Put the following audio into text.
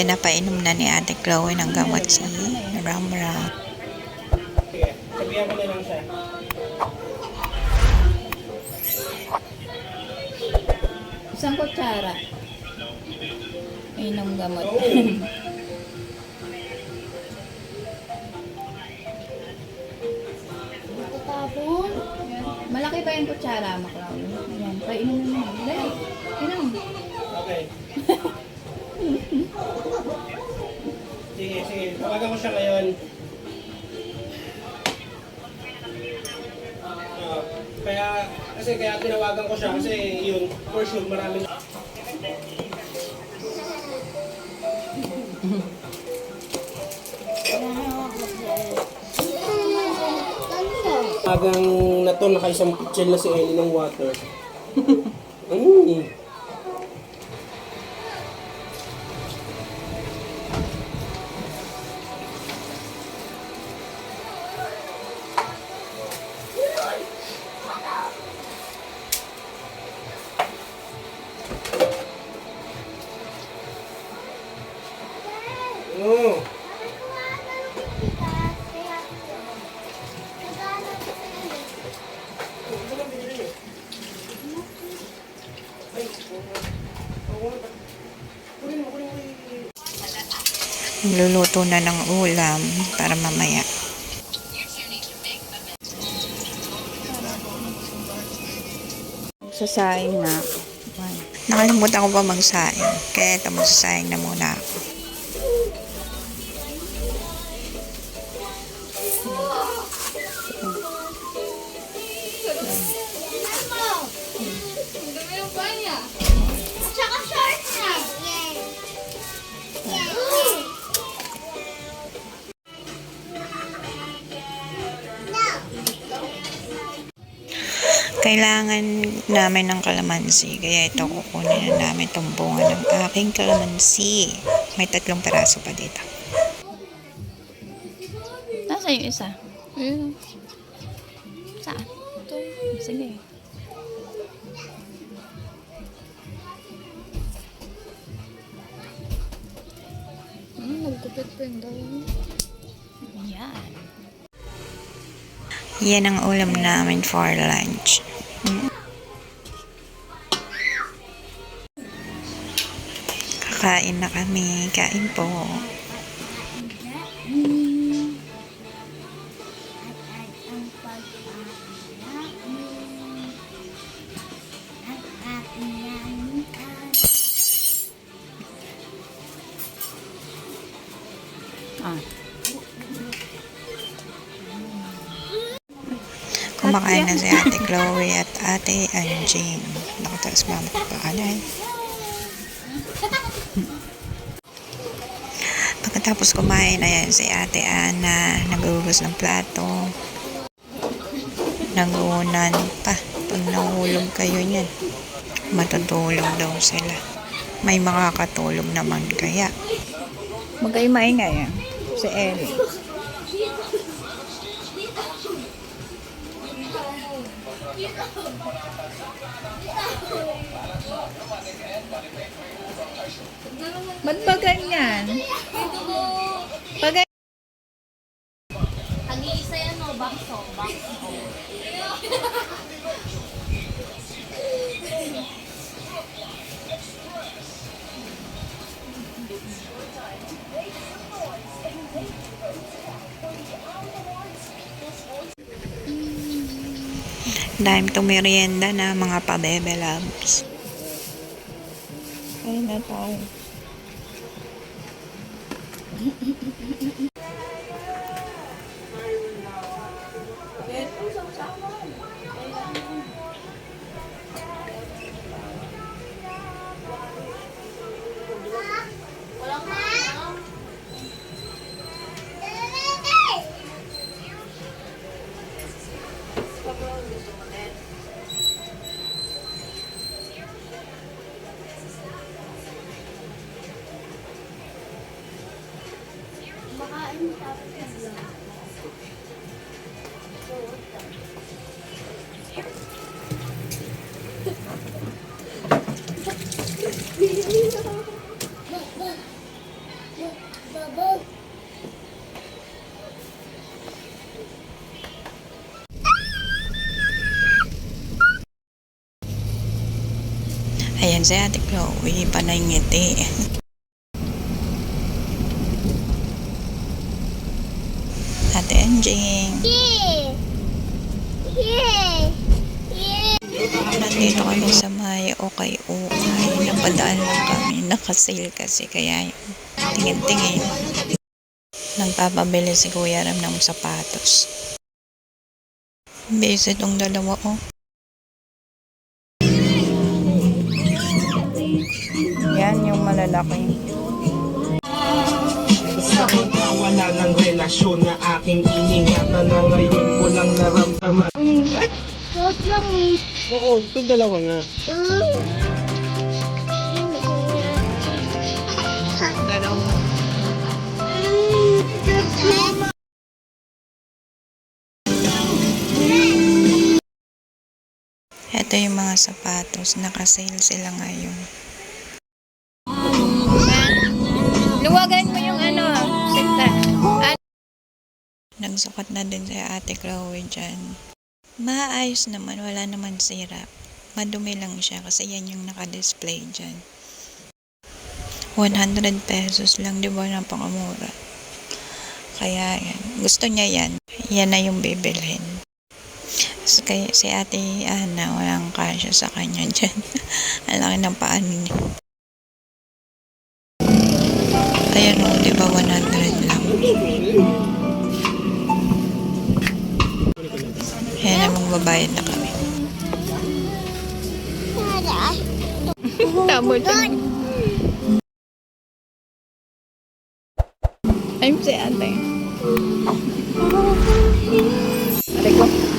Pinapainom na ni Ate Chloe ng gamot si Ram Ram. Sabihan ko na lang siya. Isang kutsara. Inom gamot. Tatapon. Malaki pa yung kutsara, maklaw. Ayan, painom mo na. Dali, inom. Okay. sige, sige. Tawagan ko siya ngayon. Ah, kaya, kasi kaya tinawagan ko siya kasi yun, for sure maraming Agang na to, nakaisang pitchel na si Ellie ng water. mm. Luluto na ng ulam para mamaya. Sasaing na. Nakalimutan ko pa magsaing. Kaya ito magsasaing na muna ako. Tsaka Kailangan namin ng kalamansi. Kaya ito kukunin na namin itong bunga ng aking kalamansi. May tatlong peraso pa dito. Nasaan yung isa? Ayun. Saan? Ito. Sige. Hmm, nagkupit pa yung dahon. Yan. Yan ang ulam namin for lunch. Kakain na kami. Kain po. Kumakain na si Ate Chloe at Ate Anjing. Naku, tapos mama ko pa kanay. Pagkatapos kumain, ayan si Ate Ana, nagugus ng plato. Nagunan pa. Pag nahulog kayo niyan, matutulog daw sila. May makakatulog naman kaya. Magkayo maingay ah. Si Ellie. Ba't ba ganyan? Pag Nag-iisa yan o, bakso, bakso. Dahil tumirienda na mga pabebe loves. Ayun na tayo. Ayan si Ate Chloe, panay ngiti. Ate Enjing. Yeah. Yeah. Yeah. Nandito kami sa may okay okay. Napadaan lang kami. Nakasale kasi kaya. Tingin-tingin. Nagpapabili si Kuya Ram ng sapatos. Busy tong dalawa oh. Yan yung malalaki. Sa wala ng relasyon na aking iningatan na ngayon ko lang naramdaman. Huwag lang eh. Oo, ito dalawa nga. Ito yung mga sapatos. Nakasale sila ngayon. Luwagan mo yung ano, sinta. Nagsukat na din si Ate Chloe dyan. Maayos naman, wala naman sira. Madumi lang siya kasi yan yung naka-display dyan. 100 pesos lang, di ba? Napakamura. Kaya yan. Gusto niya yan. Yan na yung bibilhin. So, kaya si Ate Ana, walang kasya sa kanya dyan. Ang laki ng paan niya. Ayan o, di ba 100 lang. Kaya namang babayad na kami. Tama dyan. I'm si ate. Ate ko.